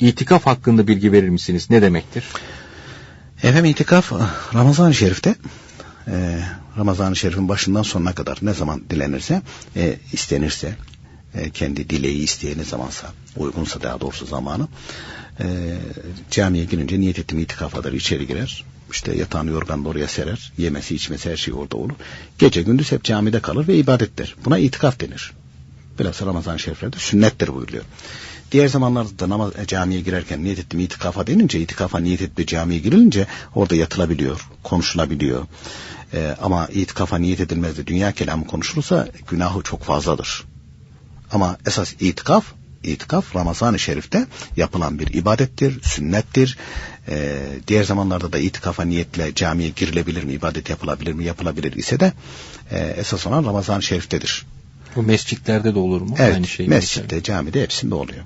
İtikaf hakkında bilgi verir misiniz? Ne demektir? Efendim itikaf Ramazan-ı Şerif'te e, Ramazan-ı Şerif'in başından sonuna kadar ne zaman dilenirse, e, istenirse, e, kendi dileği isteyeni zamansa, uygunsa daha doğrusu zamanı, e, camiye girince niyet ettiğim itikafadır içeri girer. İşte yatağını yorganını oraya serer. Yemesi içmesi her şey orada olur. Gece gündüz hep camide kalır ve ibadettir. Buna itikaf denir. Bilhassa Ramazan-ı Şeriflerde sünnettir buyuruyor. Diğer zamanlarda da namaz, e, camiye girerken niyet ettim itikafa denince, itikafa niyet etti camiye girilince orada yatılabiliyor, konuşulabiliyor. Ee, ama itikafa niyet edilmez de dünya kelamı konuşulursa günahı çok fazladır. Ama esas itikaf, itikaf Ramazan-ı Şerif'te yapılan bir ibadettir, sünnettir. Ee, diğer zamanlarda da itikafa niyetle camiye girilebilir mi, ibadet yapılabilir mi, yapılabilir ise de e, esas olan Ramazan-ı Şerif'tedir. Bu mescitlerde de olur mu? Evet, Aynı şey mescitte, camide hepsinde oluyor.